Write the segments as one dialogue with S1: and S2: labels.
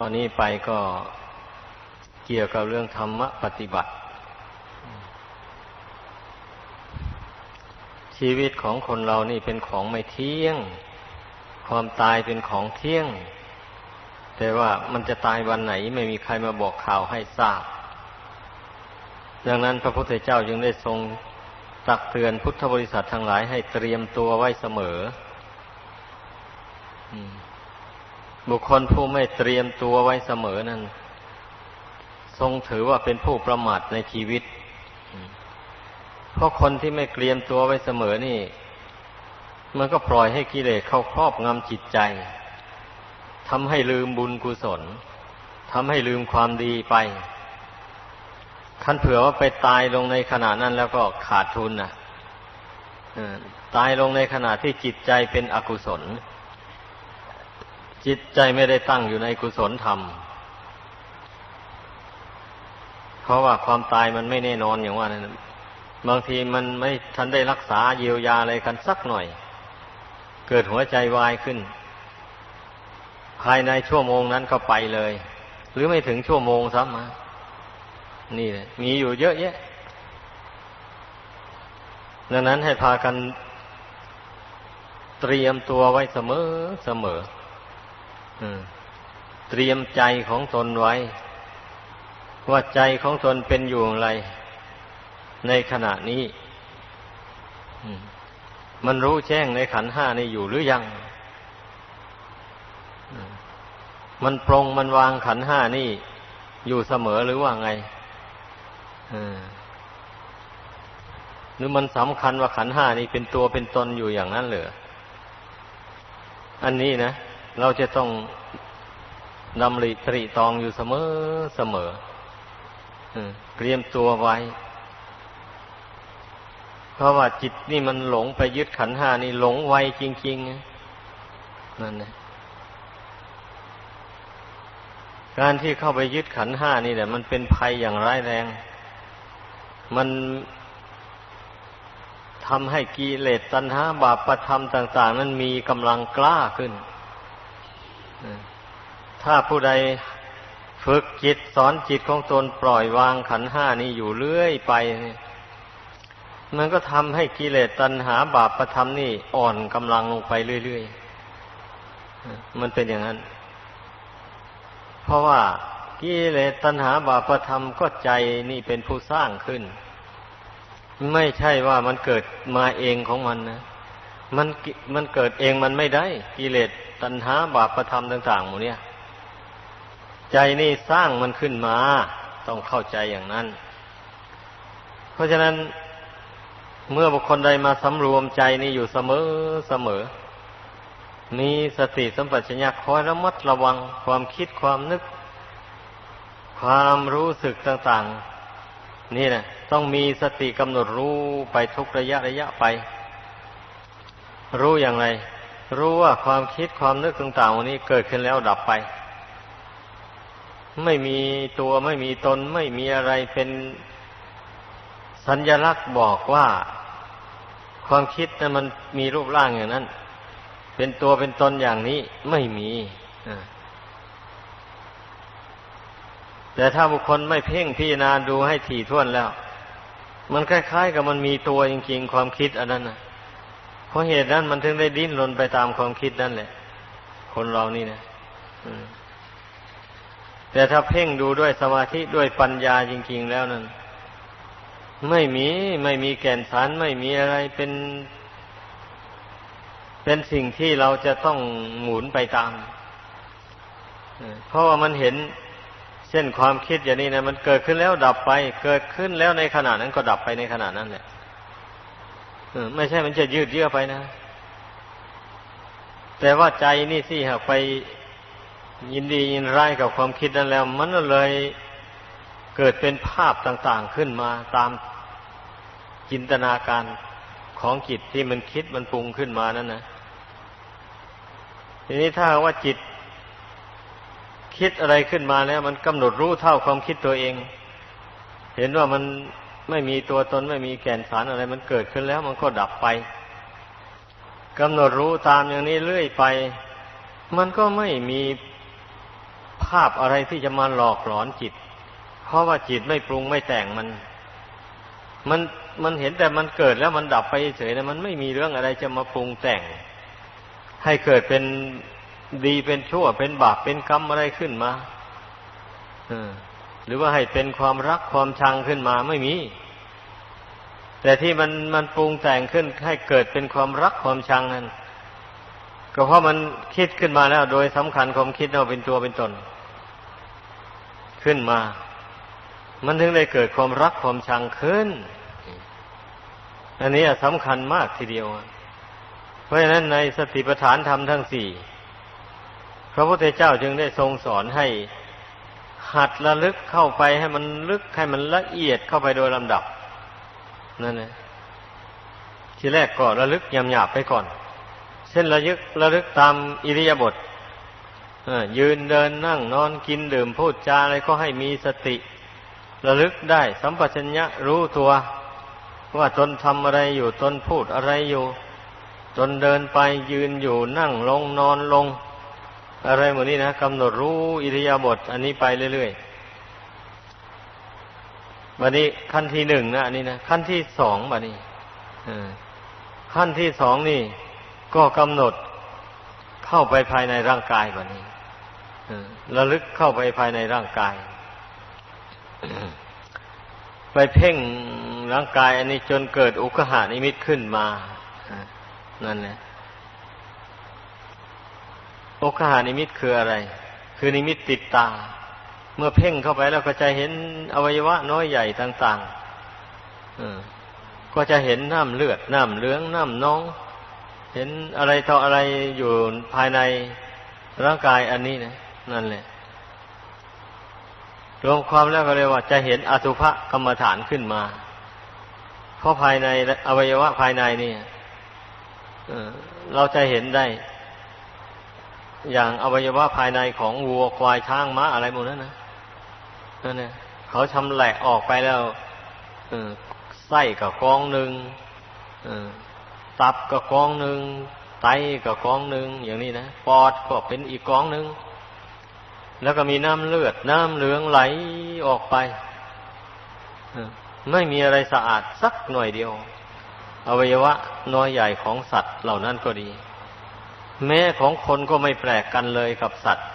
S1: ตอนนี้ไปก็เกี่ยวกับเรื่องธรรมปฏิบัติ ชีวิตของคนเรานี่เป็นของไม่เที่ยง ความตายเป็นของเที่ยง แต่ว่ามันจะตายวันไหนไม่มีใครมาบอกข่าวให้ทราบ ดังนั้นพระพุทธเจ้าจึงได้ทรงตักเตือนพุทธบริษัททั้งหลายให้เตรียมตัวไว้เสมอ บุคคลผู้ไม่เตรียมตัวไว้เสมอนั้น ทรงถือว่าเป็นผู้ประมาทในชีวิต เพราะคนที่ไม่เตรียมตัวไว้เสมอนี่ มันก็ปล่อยให้กิเลสเข้าครอบงำจิตใจทำให้ลืมบุญกุศลทำให้ลืมความดีไปคันเผื่อว่าไปตายลงในขณะนั้นแล้วก็ขาดทุนนะตายลงในขณะที่จิตใจเป็นอกุศล จิตใจไม่ได้ตั้งอยู่ในกุศลธรรม เพราะว่าความตายมันไม่แน่นอนอย่างว่านั้นบางทีมันไม่ทันได้รักษาเยียวยาอะไรกันสักหน่อย เกิดหัวใจวายขึ้น ภายในชั่วโมงนั้นก็ไปเลย หรือไม่ถึงชั่วโมงซ้ำมานี่แหละมีอยู่เยอะแยะ ดังนั้นให้พากันเตรียมตัวไว้เสมอเสมอ เตรียมใจของตนไว้ ว่าใจของตนเป็นอยู่อย่างไร ในขณะนี้มันรู้แจ้งในขันห้านี่อยู่หรือยัง มันปรงมันวางขันห้านี่ อยู่เสมอหรือว่าไงหรือมันสำคัญว่าขันห้านี่เป็นตัวเป็นตนอยู่อย่างนั้นเหรอ อันนี้นะ เราจะต้องดำริตรีตองอยู่เสมอเสมอเตรียมตัวไว้ เพราะว่าจิตนี่มันหลงไปยึดขันห้านี่หลงไวจริงๆนั่นนะการที่เข้าไปยึดขันห้านี่แหละ มันเป็นภัยอย่างร้ายแรง มันทำให้กิเลสตัณหาบาปประธรรมต่าง ๆ นั้นมีกำลังกล้าขึ้น ถ้าผู้ใดฝึกจิตสอนจิตของตนปล่อยวางขันห้านี้อยู่เรื่อยไป มันก็ทำให้กิเลสตัณหาบาปประธรรมนี่อ่อนกำลังลงไปเรื่อยๆ มันเป็นอย่างนั้น เพราะว่ากิเลสตัณหาบาปธรรมก็ใจนี่เป็นผู้สร้างขึ้น ไม่ใช่ว่ามันเกิดมาเองของมันนะมันมันเกิดเองมันไม่ได้ กิเลสตัณหาบาปธรรมต่างๆหมดเนี่ย ใจนี่สร้างมันขึ้นมา ต้องเข้าใจอย่างนั้น เพราะฉะนั้นเมื่อบุคคลใดมาสำรวมใจนี่อยู่เสมอเสมอ มีสติสัมปชัญญะคอยระมัดระวังความคิดความนึก ความรู้สึกต่างๆ นี่นะต้องมีสติกำหนดรู้ไปทุกระยะระยะไป รู้อย่างไร รู้ว่าความคิดความนึกต่างๆวันนี้เกิดขึ้นแล้วดับไป ไม่มีตัวไม่มีตนไม่มีอะไรเป็นสัญญลักษณ์บอกว่า ความคิดนั้นมันมีรูปร่างอย่างนั้น เป็นตัวเป็นตนอย่างนี้ไม่มีแต่ถ้าบุคคลไม่เพ่งพิจารณาดูให้ถี่ถ้วนแล้ว มันคล้ายๆ กับมันมีตัวจริงๆ ความคิดอันนั้นนะเพราะเหตุนั้นมันถึงได้ดิ้นรนไปตามความคิดนั่นแหละ คนเรานี่นะ แต่ถ้าเพ่งดูด้วยสมาธิด้วยปัญญาจริง ๆ แล้วนั้นไม่มีไม่มีแก่นสารไม่มีอะไรเป็น เป็นสิ่งที่เราจะต้องหมุนไปตามเพราะว่ามันเห็นเช่นความคิดอย่างนี้นะมันเกิดขึ้นแล้วดับไป เกิดขึ้นแล้วในขณะนั้นก็ดับไปในขณะนั้นแหละไม่ใช่มันจะยืดเยื้อไปนะ แต่ว่าใจนี่สิหากไป ยินดียินร้ายกับความคิดนั้นแล้ว มันเลยเกิดเป็นภาพต่าง ๆขึ้นมาตามจินตนาการของจิตที่มันคิดมันปรุงขึ้นมานั่นนะทีนี้ถ้าว่าจิตคิดอะไรขึ้นมาแล้ว มันกำหนดรู้เท่าความคิดตัวเอง เห็นว่ามันไม่มีตัวตนไม่มีแก่นสารอะไร มันเกิดขึ้นแล้ว มันก็ดับไปกำหนดรู้ตามอย่างนี้เรื่อยไป มันก็ไม่มี ภาพอะไรที่จะมาหลอกหลอนจิต เพราะว่าจิตไม่ปรุงไม่แต่งมัน มันมันเห็นแต่มันเกิดแล้วมันดับไปเฉยนะมันไม่มีเรื่องอะไรจะมาปรุงแต่ง ให้เกิดเป็นดีเป็นชั่วเป็นบาปเป็นกรรมอะไรขึ้นมาหรือว่าให้เป็นความรักความชังขึ้นมาไม่มี แต่ที่มันมันปรุงแต่งขึ้นให้เกิดเป็นความรักความชังนั้นก็เพราะมันคิดขึ้นมาแล้ว โดยสำคัญความคิดเราเป็นตัวเป็นตน ขึ้นมา มันถึงได้เกิดความรักความชังขึ้น อันนี้สำคัญมากทีเดียว เพราะฉะนั้นในสติปัฏฐานธรรมทั้งสี่พระพุทธเจ้าจึงได้ทรงสอนให้หัดระลึกเข้าไปให้มันลึกให้มันละเอียดเข้าไปโดยลำดับนั่นแหละทีแรกก็ระลึกยำหยาบไปก่อน เช่นระลึกระลึกตามอิริยาบถ ยืนเดินนั่งนอนกินดื่มพูดจาอะไรก็ให้มีสติ ระลึกได้ สัมปชัญญะรู้ตัว ว่าตนทำอะไรอยู่ตนพูดอะไรอยู่ ตนเดินไปยืนอยู่นั่งลงนอนลง อะไรหมดนี้นะกำหนดรู้อิริยาบถอันนี้ไปเรื่อยๆบัดนี้ขั้นที่หนึ่งนะอันนี้นะขั้นที่สองบัดนี้ขั้นที่สองนี่ก็กำหนดเข้าไปภายในร่างกายแบบนี้ ระลึกเข้าไปภายในร่างกาย ไปเพ่งร่างกายอันนี้จนเกิดอุกหานิมิตขึ้นมานั่นแหละอุกหานิมิตคืออะไร คือนิมิตติดตา เมื่อเพ่งเข้าไปแล้วก็จะเห็นอวัยวะน้อยใหญ่ต่างๆก็จะเห็นน้ำเลือดน้ำเหลืองน้ำน้อง เห็นอะไรต่ออะไรอยู่ภายในร่างกายอันนี้นะ นั่นแหละ รวมความแล้วก็เลยว่า จะเห็นอสุภกรรมฐานขึ้นมา เพราะภายในอวัยวะภายในนี่เราจะเห็นได้ อย่างอวัยวะภายในของวัวควายช้างม้าอะไรหมดนั้นนะนั่นเนี่ยเขาชำแหละออกไปแล้วไส้กับกองหนึ่งตับก็กองหนึ่งไตก็กองหนึ่งอย่างนี้นะปอดก็เป็นอีกกองหนึ่ง แล้วก็มีน้ำเลือด น้ำเหลืองไหลออกไปไม่มีอะไรสะอาดสักหน่อยเดียว อวัยวะน้อยใหญ่ของสัตว์เหล่านั้นก็ดี แม้ของคนก็ไม่แปลกกันเลยกับสัตว์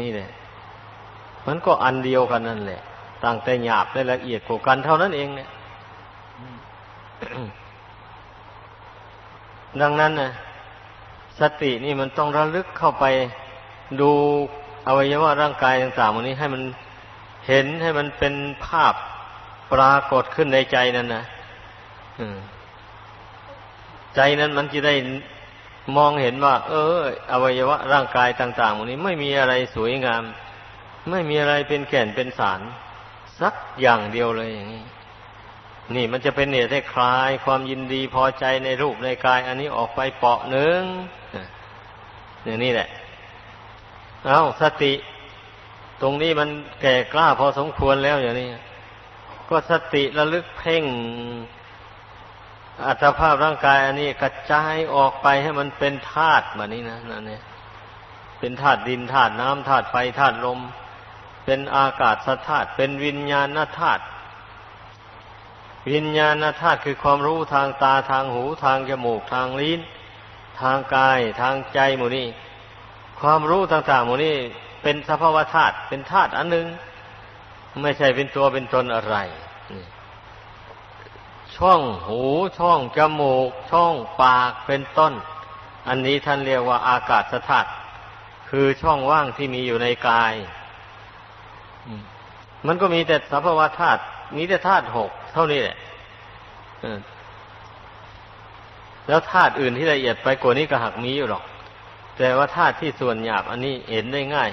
S1: นี่แหละมันก็อันเดียวกันนั่นแหละต่างแต่หยาบและละเอียดกว่ากันเท่านั้นเองเนี่ยดังนั้นนะสตินี่มันต้องระลึกเข้าไป ดูอวัยวะร่างกายต่างๆวันนี้ให้มันเห็นให้มันเป็นภาพปรากฏขึ้นในใจนั่นนะใจนั้นมันจะได้มองเห็นว่า เออ อวัยวะร่างกายต่างๆวันนี้ไม่มีอะไรสวยงาม ไม่มีอะไรเป็นแก่นเป็นสาร สักอย่างเดียวเลยอย่างนี้นี่มันจะเป็นเหตุให้คลายความยินดีพอใจในรูปในกาย อันนี้ออกไปเปาะหนึ่งอย่างนี้แหละ เอาสติ ตรงนี้มันแก่กล้าพอสมควรแล้วอย่างนี้ก็สติระลึกเพ่งอัตภาพร่างกาย อันนี้กระจายออกไปให้มันเป็นธาตุแบบนี้นะนั่นเนี่ยเป็นธาตุดินธาตุน้ำธาตุไฟธาตุลม เป็นอากาศธาตุเป็นวิญญาณธาตุวิญญาณธาตุคือความรู้ทางตาทางหูทางจมูกทางลิ้น ทางกายทางใจหมูนี่ ความรู้ต่างๆหมูนี่เป็นสภาวธาตุเป็นธาตุอันหนึ่งไม่ใช่เป็นตัวเป็นตนอะไร ช่องหูช่องจมูก ช่องปากเป็นต้น อันนี้ท่านเรียกว่าอากาศธาตุคือช่องว่างที่มีอยู่ในกาย มันก็มีแต่สภาวธาตุมีแต่ธาตุหกเท่านี้แหละแล้วธาตุอื่นที่ละเอียดไปกว่านี้ก็หักมีอยู่หรอก แต่ว่าธาตุที่ส่วนหยาบอันนี้เห็นได้ง่าย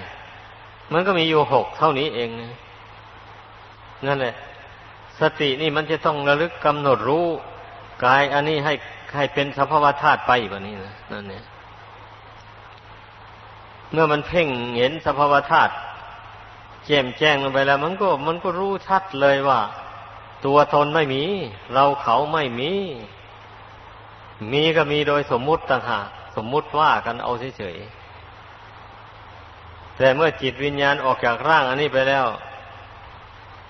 S1: มันก็มีอยู่หกเท่านี้เองนั่นแหละ สตินี่มันจะต้องระลึกกำหนดรู้กายอันนี้ให้ให้เป็นสภาวะธาตุไปแบบนี้นะนั่นเนี่ยเมื่อมันเพ่งเห็นสภาวะธาตุแจ่มแจ้งลงไปแล้ว มันก็มันก็รู้ชัดเลยว่า ตัวตนไม่มี เราเขาไม่มี มีก็มีโดยสมมุติต่างหาก สมมุติว่ากันเอาเฉยแต่เมื่อจิตวิญญาณออกจากร่างอันนี้ไปแล้ว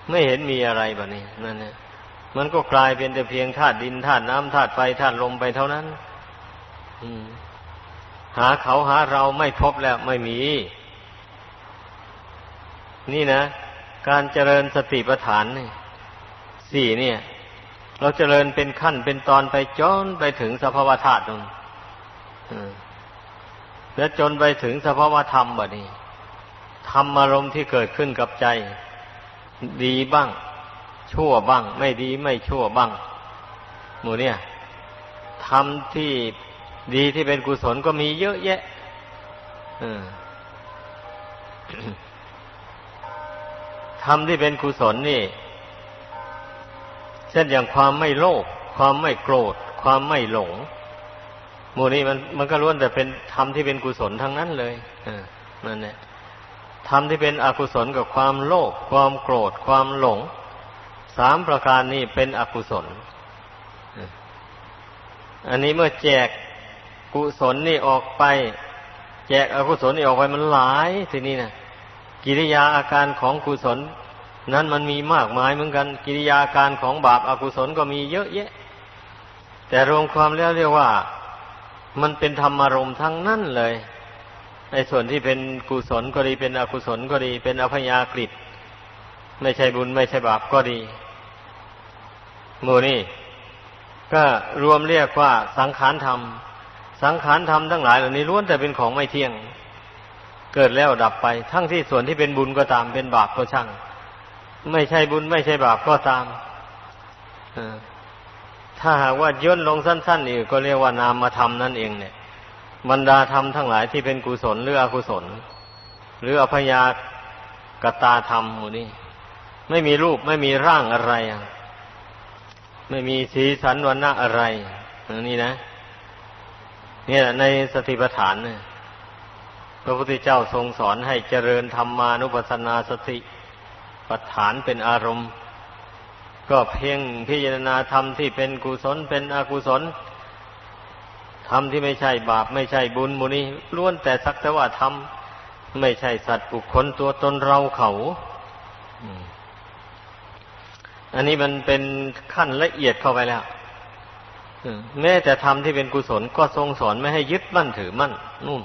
S1: ไม่เห็นมีอะไรแบบนี้นั่นเนี่ยมันก็กลายเป็นแต่เพียงธาตุดินธาตุน้ำธาตุไฟธาตุลมไปเท่านั้นหาเขาหาเราไม่พบแล้วไม่มี นี่นะ การเจริญสติปัฏฐานสี่เนี่ย เราเจริญเป็นขั้นเป็นตอนไปจนไปถึงสภาวธาตุนั่น แล้วจนไปถึงสภาวธรรมบบนี้ธรรมอารมณ์ที่เกิดขึ้นกับใจ ดีบ้าง ชั่วบ้าง ไม่ดีไม่ชั่วบ้างหมูเนี่ยทำที่ดีที่เป็นกุศลก็มีเยอะแยะทำที่เป็นกุศลนี่ เช่นอย่างความไม่โลภความไม่โกรธ ความไม่หลง หมู่นี้มันมันก็ล้วนแต่เป็นธรรมที่เป็นกุศลทั้งนั้นเลยนั่นแหละธรรมที่เป็นอกุศลกับความโลภความโกรธ ความหลงสามประการนี้เป็นอกุศล อันนี้เมื่อแจกกุศลนี่ออกไป แจกอกุศลนี่ออกไปมันหลายทีนี้นะกิริยาอาการของกุศล นั้นมันมีมากมายเหมือนกัน กิริยาการของบาปอากุศลก็มีเยอะแยะ แต่รวมความแล้วเรียกว่า มันเป็นธรรมารมณ์ทั้งนั้นเลยในส่วนที่เป็นกุศลก็ดีเป็นอกุศลก็ดี เป็นอภยากฤิไม่ใช่บุญไม่ใช่บาปก็ดีหมู่นี่ก็รวมเรียกว่าสังขารธรรม สังขารธรรมทั้งหลายเหล่านี้ล้วนแต่เป็นของไม่เที่ยง เกิดแล้วดับไป ทั้งที่ส่วนที่เป็นบุญก็ตามเป็นบาปก็ช่าง ไม่ใช่บุญไม่ใช่บาปก็ตาม ถ้าหากว่าย่นลงสั้น ๆ อีกก็เรียกว่านามธรรมนั่นเองเนี่ยบรรดาธรรมทั้งหลายที่เป็นกุศลหรืออกุศล หรืออภยากตาธรรมหมู่นี้ไม่มีรูปไม่มีร่างอะไร ไม่มีสีสันวันณะอะไรนี่นะเนี่ยในสติปัฏฐานเนี่ยพระพุทธเจ้าทรงสอนให้เจริญธรรมานุปัสสนาสติปัฏฐานเป็นอารมณ์ ก็เพียงพิจารณาธรรมที่เป็นกุศลเป็นอกุศลทำที่ไม่ใช่บาปไม่ใช่บุญมูนี้ล้วนแต่สักแต่ว่าทำไม่ใช่สัตว์บุคคลตัวตนเราเขาอันนี้มันเป็นขั้นละเอียดเข้าไปแล้วแม้แต่ทำที่เป็นกุศลก็ทรงสอนไม่ให้ยึดมั่นถือมั่นนู่น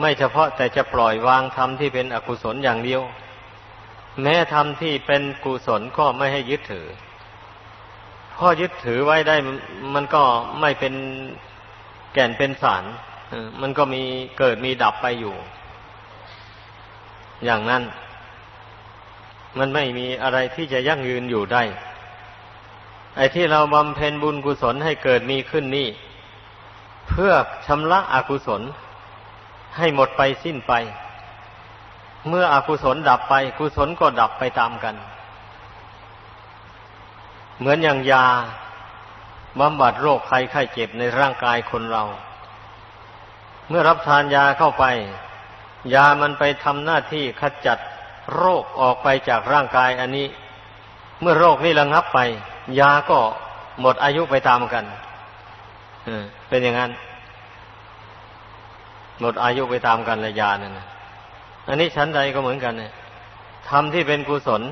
S1: ไม่เฉพาะแต่จะปล่อยวางทำที่เป็นอกุศลอย่างเดียว แม้ทำที่เป็นกุศลก็ไม่ให้ยึดถือพอยึดถือไว้ได้มันก็ไม่เป็นแก่นเป็นสารมันก็มีเกิดมีดับไปอยู่ อย่างนั้น มันไม่มีอะไรที่จะยั่งยืนอยู่ได้ ไอ้ที่เราบำเพ็ญบุญกุศลให้เกิดมีขึ้นนี่ เพื่อชำระอกุศลให้หมดไปสิ้นไป เมื่ออกุศลดับไป กุศลก็ดับไปตามกัน เหมือนอย่างยาบำบัดโรคไข้ไข้เจ็บในร่างกายคนเรา เมื่อรับทานยาเข้าไป ยามันไปทำหน้าที่ขจัดโรคออกไปจากร่างกายอันนี้ เมื่อโรคนี้ระงับไป ยาก็หมดอายุไปตามกันเป็นอย่างนั้น หมดอายุไปตามกันเลยยานั่นนะ อันนี้ชั้นใดก็เหมือนกันเนี่ยทำที่เป็นกุศล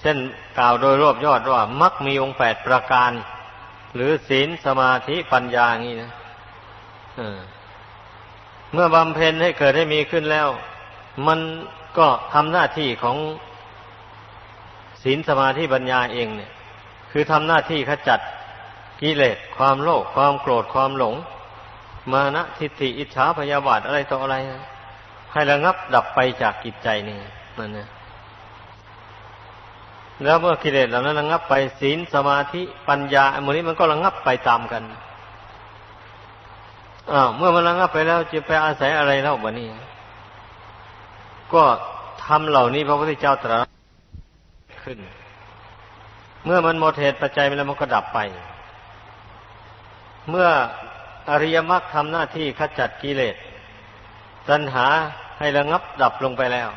S1: เช่นกล่าวโดยรวบยอดว่ามักมีองค์แปดประการ หรือศีลสมาธิปัญญานี้นะเมื่อบำเพ็ญให้เกิดให้มีขึ้นแล้ว มันก็ทำหน้าที่ของศีลสมาธิปัญญาเองเนี่ย คือทำหน้าที่ขจัดกิเลสความโลภความโกรธความหลง มานะทิฏฐิอิจฉาพยาบาทอะไรต่ออะไร ให้ระงับดับไปจากกิจใจนี่นั่นเนี่ยแล้วเมื่อกิเลสเหล่านั้นระงับไปศีลสมาธิปัญญาอันนี้มันก็ระงับไปตามกันอ้าวเมื่อมันระงับไปแล้วจะไปอาศัยอะไรเล่าบะนี้ ก็ทำเหล่านี้พระพุทธเจ้าตรัสขึ้น เมื่อมันหมดเหตุปัจจัยไปแล้วมันก็ดับไป เมื่ออริยมรรคทำหน้าที่ขจัดกิเลสตัณหา ให้ระงับดับลงไปแล้ว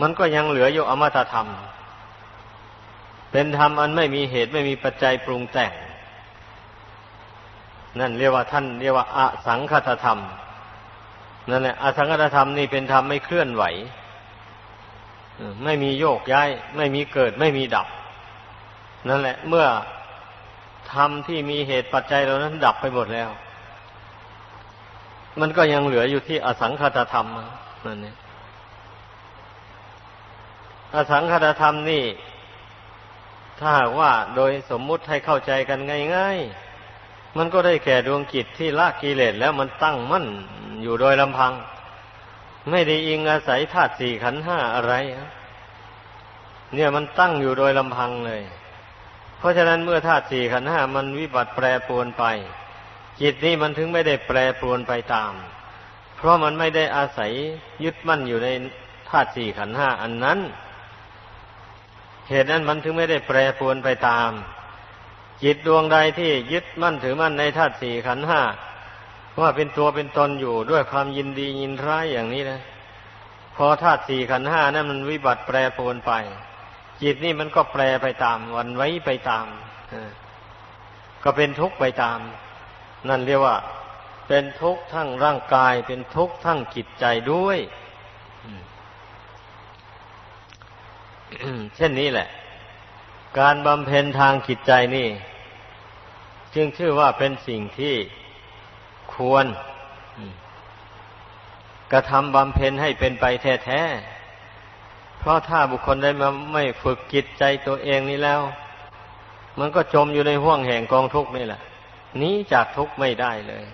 S1: มันก็ยังเหลืออยู่อมตะธรรม เป็นธรรมอันไม่มีเหตุไม่มีปัจจัยปรุงแต่ง นั่นเรียกว่าท่านเรียกว่าอสังคตธรรมนั่นแหละอสังขตธรรมนี่เป็นธรรมไม่เคลื่อนไหวไม่มีโยกย้าย ไม่มีเกิดไม่มีดับ นั่นแหละ เมื่อธรรมที่มีเหตุปัจจัยเหล่านั้นดับไปหมดแล้ว มันก็ยังเหลืออยู่ที่อสังขตธรรมนั่นเองอสังขตธรรมนี่ ถ้าว่าโดยสมมุติให้เข้าใจกันง่ายๆ มันก็ได้แก่ดวงกิจที่ละกิเลสแล้วมันตั้งมั่นอยู่โดยลำพัง ไม่ได้อิงอาศัยธาตุสี่ขันห้าอะไรเนี่ยมันตั้งอยู่โดยลำพังเลย เพราะฉะนั้นเมื่อธาตุสี่ขันห้ามันวิบัติแปรปรวนไป จิตนี้มันถึงไม่ได้แปรปรวนไปตาม เพราะมันไม่ได้อาศัยยึดมั่นอยู่ในธาตุสี่ขันห้าอันนั้น เหตุนั้นมันถึงไม่ได้แปรปรวนไปตาม จิตดวงใดที่ยึดมั่นถือมั่นในธาตุสี่ขันห้าว่าเป็นตัวเป็นตนอยู่ด้วยความยินดียินร้ายอย่างนี้นะพอธาตุสี่ขันห้านั้นมันวิบัติแปรปรวนไป จิตนี่มันก็แปรไปตาม วันไว้ไปตามก็เป็นทุกข์ไปตาม นั่นเรียกว่า เป็นทุกข์ทั้งร่างกาย เป็นทุกข์ทั้งจิตใจด้วยเช่นนี้แหละ การบำเพ็ญทางจิตใจนี่ จึงชื่อว่าเป็นสิ่งที่ควรกระทำบำเพ็ญให้เป็นไปแท้ๆ เพราะถ้าบุคคลได้มาไม่ฝึกจิตใจตัวเองนี้แล้ว มันก็จมอยู่ในห่วงแห่งกองทุกข์นี่แหละ หนีจากทุกข์ไม่ได้เลย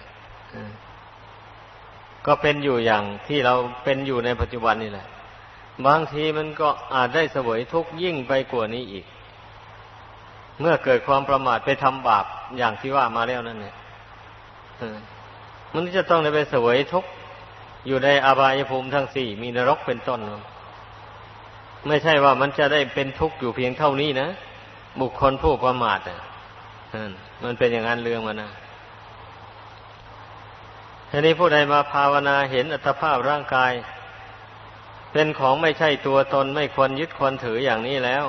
S1: ก็เป็นอยู่อย่างที่เราเป็นอยู่ในปัจจุบันนี่แหละ บางทีมันก็อาจได้เสวยทุกข์ยิ่งไปกว่านี้อีก เมื่อเกิดความประมาทไปทำบาปอย่างที่ว่ามาแล้วนั่นเนี่ยมันจะต้องได้ไปเสวยทุกข์อยู่ในอบายภูมิทั้งสี่มีนรกเป็นต้นไม่ใช่ว่ามันจะได้เป็นทุกข์อยู่เพียงเท่านี้นะบุคคลผู้ประมาทอะ มันเป็นอย่างนั้นเรื่องมันนะทีนี้ผู้ใดมาภาวนาเห็นอัตภาพร่างกาย เป็นของไม่ใช่ตัวตนไม่ควรยึดควรถืออย่างนี้แล้ว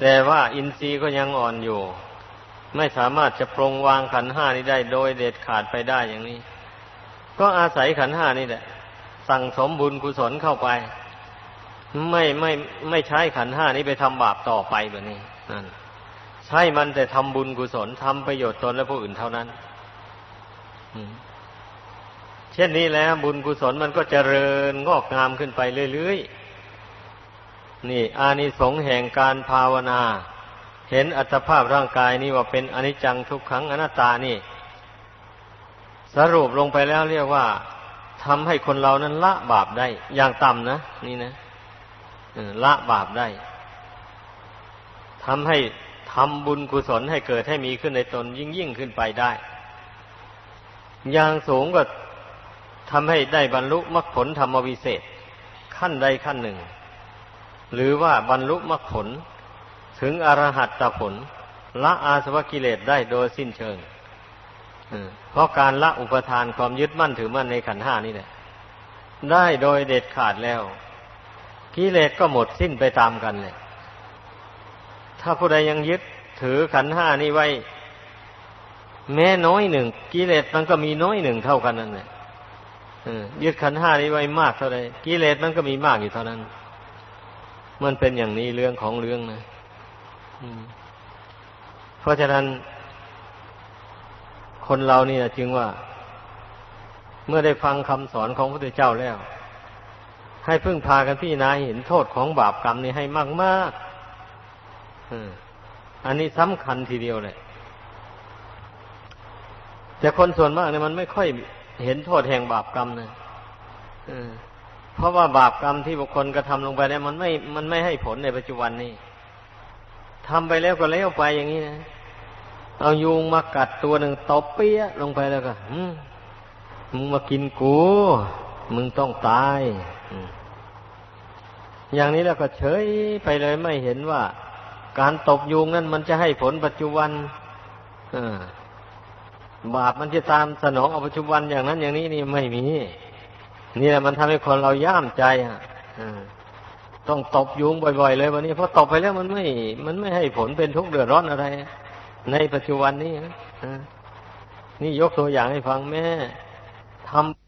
S1: แต่ว่าอินทรีย์ก็ยังอ่อนอยู่ ไม่สามารถจะปรงวางขันห้านี้ได้โดยเด็ดขาดไปได้อย่างนี้ ก็อาศัยขันห้านี่แหละ สั่งสมบุญกุศลเข้าไป ไม่ไม่ไม่ใช้ขันห้านี้ไปทำบาปต่อไปแบบนี้นั่น ใช้มันแต่ทำบุญกุศลทำประโยชน์ตนและผู้อื่นเท่านั้นเช่นนี้แล้วบุญกุศลมันก็เจริญงอกงามขึ้นไปเรื่อยๆ นี่ อานิสงส์แห่งการภาวนา เห็นอัตภาพร่างกายนี่ว่าเป็นอนิจจังทุกขังอนัตตานี่ สรุปลงไปแล้วเรียกว่าทำให้คนเรานั้นละบาปได้ อย่างต่ำนะ นี่นะละบาปได้ทำให้ ทำบุญกุศลให้เกิดให้มีขึ้นในตนยิ่งยิ่งขึ้นไปได้ อย่างสูงก็ทำให้ได้บรรลุมรรคผลธรรมวิเศษ ขั้นใดขั้นหนึ่ง หรือว่าบรรลุมรรคผลถึงอรหัตตผล ละอาสวะกิเลสได้โดยสิ้นเชิงเพราะการละอุปทานความยึดมั่นถือมั่นในขันห้านี่แหละได้โดยเด็ดขาดแล้ว กิเลสก็หมดสิ้นไปตามกันเลย ถ้าผู้ใดยังยึดถือขันห้านี้ไว้ แม้น้อยหนึ่งกิเลสมันก็มีน้อยหนึ่งเท่ากันนั่นแหละยึดขันห้านี้ไว้มากเท่าไรกิเลสมันก็มีมากอยู่เท่านั้น มันเป็นอย่างนี้เรื่องของเรื่องนะเพราะฉะนั้น คนเรานี่นะจึงว่า เมื่อได้ฟังคำสอนของพระพุทธเจ้าแล้ว ให้พึ่งพากันพี่นาเห็นโทษของบาปกรรมนี้ให้มากมาก อันนี้สำคัญทีเดียวเลยแต่คนส่วนมากเนี่ยมันไม่ค่อยเห็นโทษแห่งบาปกรรมนะเพราะว่าบาปกรรมที่บุคคลกระทำลงไปเนี่ยมันไม่ มันไม่ให้ผลในปัจจุบันนี้ทำไปแล้วก็แล้วไปอย่างนี้นะ เอายุงมากัดตัวหนึ่งตบเปี้ยลงไปแล้วก็มึงมากินกู มึงต้องตาย อย่างนี้แล้วก็เฉยไปเลยไม่เห็นว่า การตบยุงนั้นมันจะให้ผลปัจจุบันบาปมันจะตามสนองเอาปัจจุบันอย่างนั้น อย่างนี้นี่ไม่มี นี่แหละมันทำให้คนเราย่ามใจอะต้องตบยุงบ่อยๆเลยวันนี้เพราะตบไปแล้วมันไม่ มันไม่ให้ผลเป็นทุกข์เดือดร้อนอะไร ในปัจจุบันนี้นี่ยกตัวอย่างให้ฟังแม่ทำ